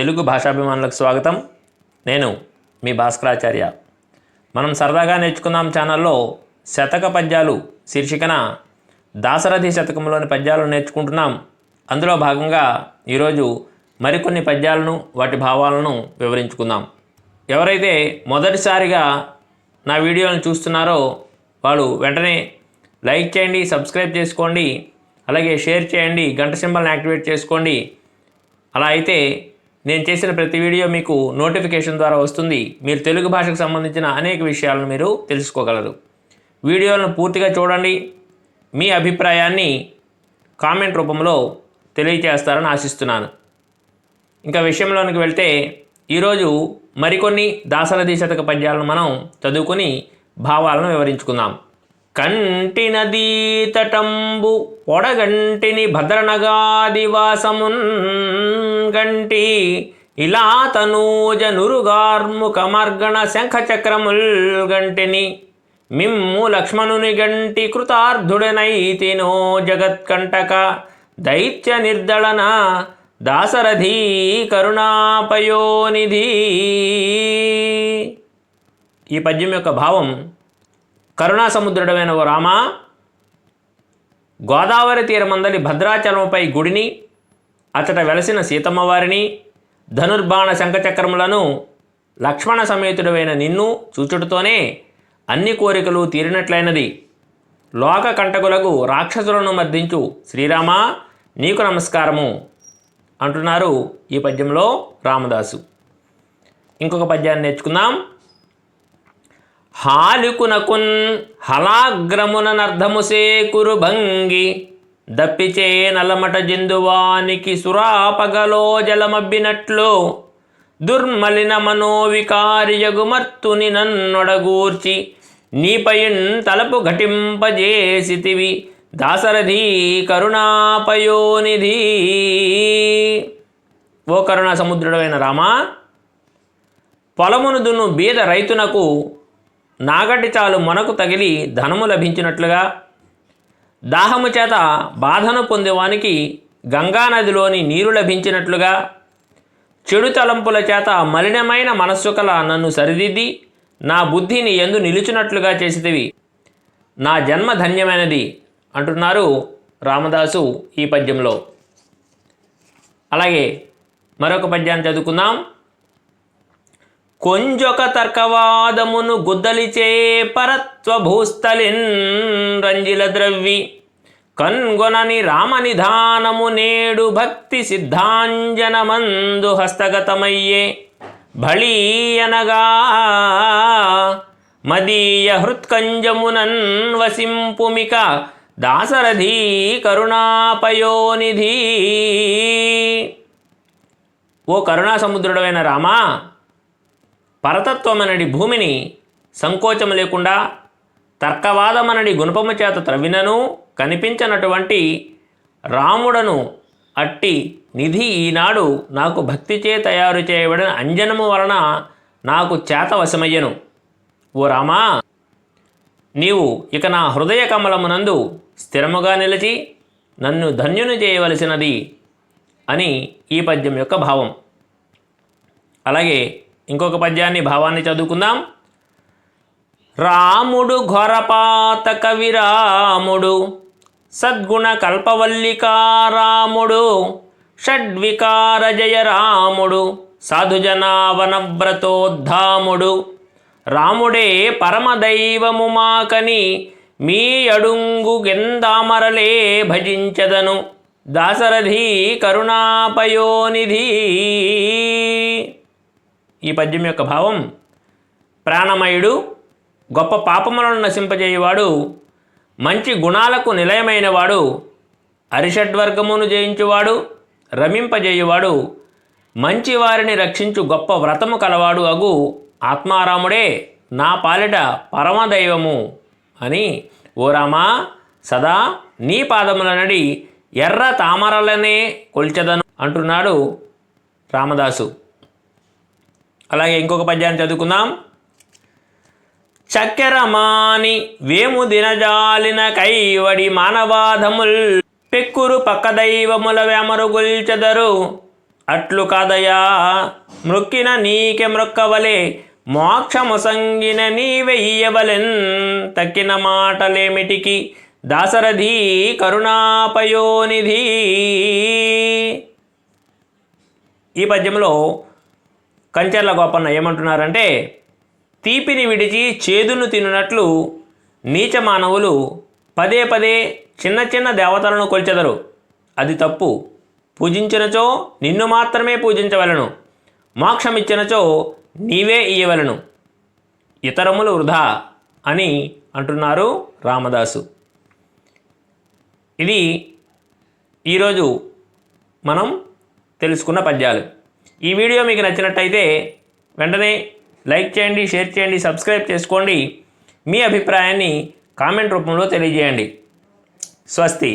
తెలుగు భాషాభిమానులకు స్వాగతం. నేను మీ భాస్కరాచార్య. మనం సరదాగా నేర్చుకుందాం ఛానల్లో శతక పద్యాలు శీర్షికన దాసరథి శతకంలోని పద్యాలు నేర్చుకుంటున్నాం. అందులో భాగంగా ఈరోజు మరికొన్ని పద్యాలను వాటి భావాలను వివరించుకుందాం. ఎవరైతే మొదటిసారిగా నా వీడియోలను చూస్తున్నారో వాళ్ళు వెంటనే లైక్ చేయండి సబ్స్క్రైబ్ చేసుకోండి అలాగే షేర్ చేయండి గంట సింబల్ని యాక్టివేట్ చేసుకోండి. అలా అయితే నేను చేసిన ప్రతి వీడియో మీకు నోటిఫికేషన్ ద్వారా వస్తుంది. మీరు తెలుగు భాషకు సంబంధించిన అనేక విషయాలను మీరు తెలుసుకోగలరు. వీడియోలను పూర్తిగా చూడండి. మీ అభిప్రాయాన్ని కామెంట్ రూపంలో తెలియజేస్తారని ఆశిస్తున్నాను. ఇంకా విషయంలోనికి వెళ్తే ఈరోజు మరికొన్ని దాసరథి శతక పద్యాలను మనం చదువుకొని భావాలను వివరించుకుందాం. కంటి నదీ పొడగంటిని భద్రనగాదివాసమున్ గంటి ఇలా తనూజ నురుగార్ముఖమర్గణ శంఖచక్రముల్ గంటిని మిమ్ము లక్ష్మణుని గంటి కృతార్థుడనైతినో జగత్కంటక దైత్య నిర్దళన దాసరథీ కరుణాపయోనిధి. ఈ పద్యం యొక్క భావం కరుణా సముద్రుడమైన ఓ రామ గోదావరి తీరమందలి భద్రాచలముపై గుడిని అతట వెలసిన సీతమ్మవారిని ధనుర్బాణ శంఖచక్రములను లక్ష్మణ సమేతుడమైన నిన్ను చూచుటతోనే అన్ని కోరికలు తీరినట్లయినది లోక కంటకులకు రాక్షసులను మర్దించు శ్రీరామ నీకు నమస్కారము అంటున్నారు ఈ పద్యంలో రామదాసు. ఇంకొక పద్యాన్ని నేర్చుకుందాం. హాలుకునకున్ హలాగ్రముననర్ధము సేకురు భంగి దప్పిచే నలమట జిందువానికి సురాపగలో జలమబ్బినట్లు దుర్మలిన మనోవికారియగుమర్తుని నన్నొడగూర్చి నీపయున్ తలపు ఘటింపజేసితివి దాసరథి కరుణాపయోనిధి. ఓ కరుణా సముద్రుడమైన రామా పొలమును దున్ను బీద రైతునకు నాగటి చాలు మనకు తగిలి ధనము లభించినట్లుగా దాహము చేత బాధను పొందేవానికి గంగానదిలోని నీరు లభించినట్లుగా చెడు తలంపుల చేత మలినమైన మనస్సు కల నన్ను సరిదిద్ది నా బుద్ధిని ఎందు నిలిచినట్లుగా చేసితివి. నా జన్మ ధన్యమైనది అంటున్నారు రామదాసు ఈ పద్యంలో. అలాగే మరొక పద్యాన్ని చదువుకుందాం. కొంజొక తర్కవాదమును గుద్దలిచే పరత్వ భూస్థలిన్ రంజిల ద్రవ్వి. కన్గొనని రామనిధానము నేడు భక్తి సిద్ధాంజనమందు హస్తగతమయ్యే. భళీయనగా మదీయ హృత్కంజమునన్ వసింపుమిక దాసరథీ కరుణాపయోనిధి. ఓ కరుణాసముద్రుడమైన రామా పరతత్వమనడి భూమిని సంకోచం లేకుండా తర్కవాదమనడి గుణపము చేత త్రవ్వినను కనిపించనటువంటి రాముడను అట్టి నిధి ఈనాడు నాకు భక్తిచే తయారు చేయబడిన అంజనము వలన నాకు చేత వశమయ్యను. ఓ రామా నీవు ఇక నా హృదయ కమలమునందు స్థిరముగా నిలిచి నన్ను ధన్యుని చేయవలసినది అని ఈ పద్యం యొక్క భావం. అలాగే ఇంకొక పద్యాన్ని భావాన్ని చదువుకుందాం. రాముడు ఘోరపాత కవిరాముడు సద్గుణ కల్పవల్లికారాముడు షడ్వికార జయ రాముడు సాధుజనావనవ్రతోద్ధాముడు. రాముడే పరమదైవము మాకని మీ అడుంగు గెందామరలే భజించదను. దాసరథి కరుణాపయోనిధి. ఈ పద్యం యొక్క భావం ప్రాణమయుడు గొప్ప పాపములను నశింపజేయువాడు మంచి గుణాలకు నిలయమైనవాడు అరిషడ్వర్గమును జయించువాడు రమింపజేయువాడు మంచి వారిని రక్షించు గొప్ప వ్రతము కలవాడు అగు ఆత్మారాముడే నా పాలిట పరమదైవము అని ఓ రామా సదా నీ పాదముల నడి ఎర్ర తామరలనే కొల్చెదను అంటున్నాడు రామదాసు. అలాగే ఇంకొక పద్యాన్ని చదువుకుందాం. చక్కెరమాని వేము దినజాలిన కైవడి మానవాధముల్ పెక్కురు పక్క దైవముల వెమరుగుల్చెదరు అట్లు కాదయా మృక్కిన నీకె మృక్కవలే మోక్షముసంగిన నీవెయ్యవలెన్ తక్కిన మాటలేమిటికి దాసరథి కరుణాపయోనిధి. ఈ పద్యంలో కంచెర్ల గోపన్న ఏమంటున్నారంటే తీపిని విడిచి చేదును తినునట్లు నీచ మానవులు పదే పదే చిన్న చిన్న దేవతలను కొల్చెదరు. అది తప్పు. పూజించినచో నిన్ను మాత్రమే పూజించవలను. మోక్షమిచ్చినచో నీవే ఇయ్యవలను. ఇతరములు వృధా అని అంటున్నారు రామదాసు. ఇది ఈరోజు మనం తెలుసుకున్న పద్యాలు. ఈ వీడియో మీకు నచ్చినట్టయితే వెంటనే లైక్ చేయండి షేర్ చేయండి సబ్స్క్రైబ్ చేసుకోండి. మీ అభిప్రాయాన్ని కామెంట్ రూపంలో తెలియజేయండి. స్వస్తి.